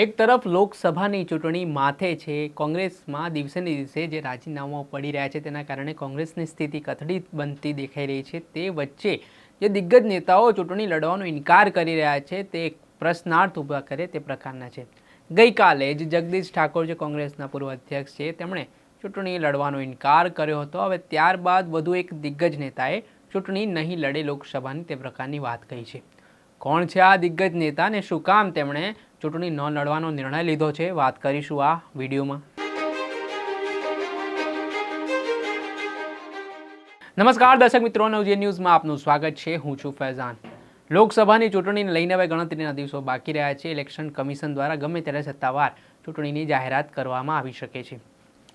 એક તરફ લોકસભાની ચૂંટણી માથે છે, કોંગ્રેસમાં દિવસે ને દિવસે જે રાજીનામાઓ પડી રહ્યા છે તેના કારણે કોંગ્રેસની સ્થિતિ કથળી બનતી દેખાઈ રહી છે. તે વચ્ચે જે દિગ્ગજ નેતાઓ ચૂંટણી લડવાનો ઇનકાર કરી રહ્યા છે તે એક પ્રશ્નાર્થ ઊભા કરે તે પ્રકારના છે. ગઈકાલે જ જગદીશ ઠાકોર જે કોંગ્રેસના પૂર્વ અધ્યક્ષ છે, તેમણે ચૂંટણી લડવાનો ઇનકાર કર્યો હતો. હવે ત્યારબાદ વધુ એક દિગ્ગજ નેતાએ ચૂંટણી નહીં લડે લોકસભાની તે પ્રકારની વાત કહી છે. કોણ છે આ દિગ્ગજ નેતા ને શું કામ તેમણે ચૂંટણી ન લડવાનો નિર્ણય લીધો છે? વાત કરીશું આ વિડીયોમાં. નમસ્કાર, દર્શક મિત્રો નવજે ન્યૂઝમાં આપનું સ્વાગત છે. હું છું ફૈઝાન. લોકસભાની ચૂંટણીને લઈને હવે ગણતરીના દિવસો બાકી રહ્યા છે. ઇલેક્શન કમિશન દ્વારા ગમે ત્યારે સત્તાવાર ચૂંટણીની જાહેરાત કરવામાં આવી શકે છે.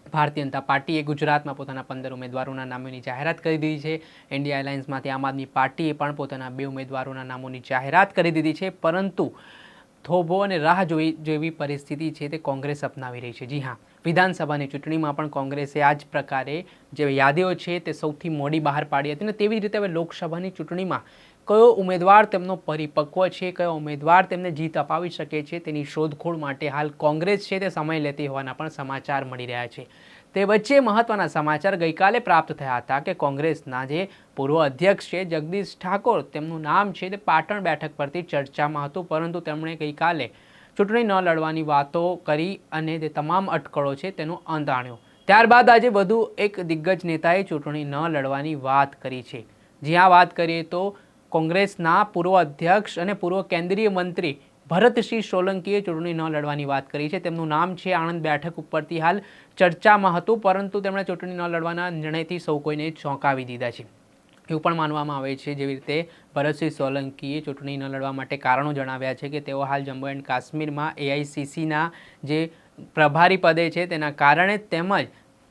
ભારતીય જનતા પાર્ટીએ ગુજરાતમાં પોતાના પંદર ઉમેદવારોના નામોની જાહેરાત કરી દીધી છે. ઇન્ડિયા એલાયન્સમાંથી આમ આદમી પાર્ટીએ પણ પોતાના બે ઉમેદવારોના નામોની જાહેરાત કરી દીધી છે. પરંતુ થોભો અને રાહ જોઈ, જેવી પરિસ્થિતિ છે તે કોંગ્રેસ અપનાવી રહી છે. જી હા, વિધાનસભાની ચૂંટણીમાં પણ કોંગ્રેસે આ જ પ્રકારે જે યાદીઓ છે તે સૌથી મોડી બહાર પાડી હતી અને તેવી જ રીતે હવે લોકસભાની ચૂંટણીમાં કયો ઉમેદવાર તેમનો પરિપક્વ છે, કયો ઉમેદવાર તેમને જીત અપાવી શકે છે, તેની શોધખોળ માટે હાલ કોંગ્રેસ છે તે સમય લેતી હોવાના પણ સમાચાર મળી રહ્યા છે. તે વચ્ચે મહત્વના સમાચાર ગઈકાલે પ્રાપ્ત થયા હતા કે કોંગ્રેસના જે પૂર્વ અધ્યક્ષ છે, જગદીશ ઠાકોર, તેમનું નામ છે તે પાટણ બેઠક પરથી ચર્ચામાં હતું, પરંતુ તેમણે ગઈકાલે ચૂંટણી ન લડવાની વાતો કરી અને તે તમામ અટકળો છે તેનો અંત આણ્યો. ત્યારબાદ આજે વધુ એક દિગ્ગજ નેતાએ ચૂંટણી ન લડવાની વાત કરી છે. જ્યાં વાત કરીએ તો કોંગ્રેસના પૂર્વ અધ્યક્ષ અને પૂર્વ કેન્દ્રીય મંત્રી ભરતસિંહ સોલંકીએ ચૂંટણી ન લડવાની વાત કરી છે. તેમનું નામ છે આણંદ બેઠક ઉપરથી હાલ ચર્ચામાં હતું, પરંતુ તેમણે ચૂંટણી ન લડવાના નિર્ણયથી સૌ કોઈને ચોંકાવી દીધા છે. એવું પણ માનવામાં આવે છે. જેવી રીતે ભરતસિંહ સોલંકીએ ચૂંટણી ન લડવા માટે કારણો જણાવ્યા છે કે તેઓ હાલ જમ્મુ એન્ડ કાશ્મીરમાં એઆઈસીસીના જે પ્રભારી પદે છે, તેના કારણે તેમજ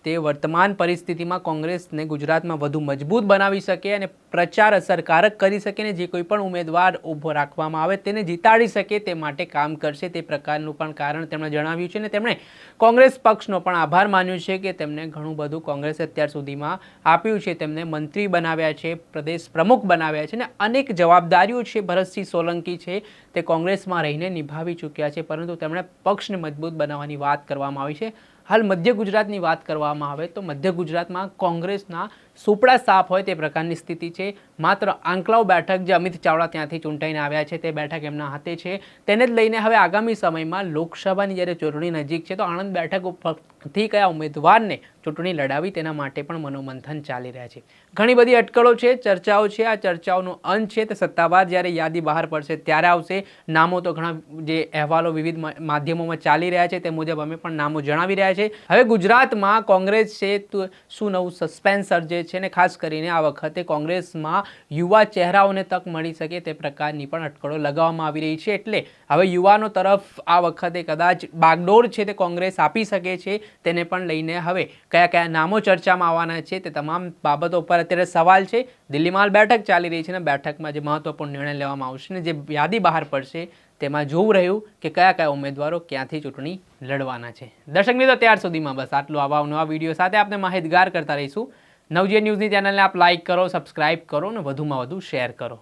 તે વર્તમાન પરિસ્થિતિમાં કોંગ્રેસને ગુજરાતમાં વધુ મજબૂત બનાવી શકે અને પ્રચાર અસરકારક કરી શકે ને જે કોઈ પણ ઉમેદવાર ઊભો રાખવામાં આવે તેને જીતાડી શકે તે માટે કામ કરશે તે પ્રકારનું પણ કારણ તેમણે જણાવ્યું છે અને તેમણે કોંગ્રેસ પક્ષનો પણ આભાર માન્યો છે કે તેમને ઘણું બધું કોંગ્રેસે અત્યાર સુધીમાં આપ્યું છે, તેમને મંત્રી બનાવ્યા છે, પ્રદેશ પ્રમુખ બનાવ્યા છે અને અનેક જવાબદારીઓ છે, ભરતસિંહ સોલંકી છે તે કોંગ્રેસમાં રહીને નિભાવી ચૂક્યા છે, પરંતુ તેમણે પક્ષને મજબૂત બનાવવાની વાત કરવામાં આવી છે. હાલ મધ્ય ગુજરાતની વાત કરવામાં આવે તો મધ્ય ગુજરાતમાં કોંગ્રેસના સુપડા સાફ હોય તે પ્રકારની સ્થિતિ છે. માત્ર આંકલાવ બેઠક જે અમિત ચાવડા ત્યાંથી ચૂંટાઈને આવ્યા છે તે બેઠક એમના હાથે છે. તેને જ લઈને હવે આગામી સમયમાં લોકસભાની જ્યારે ચૂંટણી નજીક છે તો આણંદ બેઠક ઉપરથી કયા ઉમેદવારને ચૂંટણી લડાવી તેના માટે પણ મનોમંથન ચાલી રહ્યા છે. ઘણી બધી અટકળો છે, ચર્ચાઓ છે, આ ચર્ચાઓનો અંત છે, તે સત્તાવાર જ્યારે યાદી બહાર પડશે ત્યારે આવશે. નામો તો ઘણા જે અહેવાલો વિવિધ માધ્યમોમાં ચાલી રહ્યા છે, તે મુજબ અમે પણ નામો જણાવી રહ્યા છે. હવે ગુજરાતમાં કોંગ્રેસ છે, તો શું નવું સસ્પેન્સ સર્જે છે ને ખાસ કરીને આ વખતે કોંગ્રેસમાં યુવા ચહેરાઓને તક મળી શકે તે પ્રકારની પણ અટકળો લગાવવામાં આવી રહી છે. એટલે હવે યુવાનો તરફ આ વખતે કદાચ બાગડોર છે તે કોંગ્રેસ આપી શકે છે, તેને પણ લઈને હવે કયા કયા નામો ચર્ચામાં આવવાના છે તે તમામ બાબતો પર અત્યારે સવાલ છે. દિલ્હીમાં બેઠક ચાલી રહી છે ને બેઠકમાં જે મહત્વપૂર્ણ નિર્ણય લેવામાં આવશે ને જે યાદી બહાર પડશે તેમાં જોવું રહ્યું કે કયા કયા ઉમેદવારો ક્યાંથી ચૂંટણી લડવાના છે. દર્શક મિત્રો, ત્યાર સુધીમાં બસ આટલું. આવા નવા વીડિયો સાથે આપણે માહિતગાર કરતા રહીશું. નવજીએ ન્યૂઝની ચેનલને આપ લાઇક કરો સબસ્ક્રાઇબ કરો અને વધુમાં વધુ શેર કરો.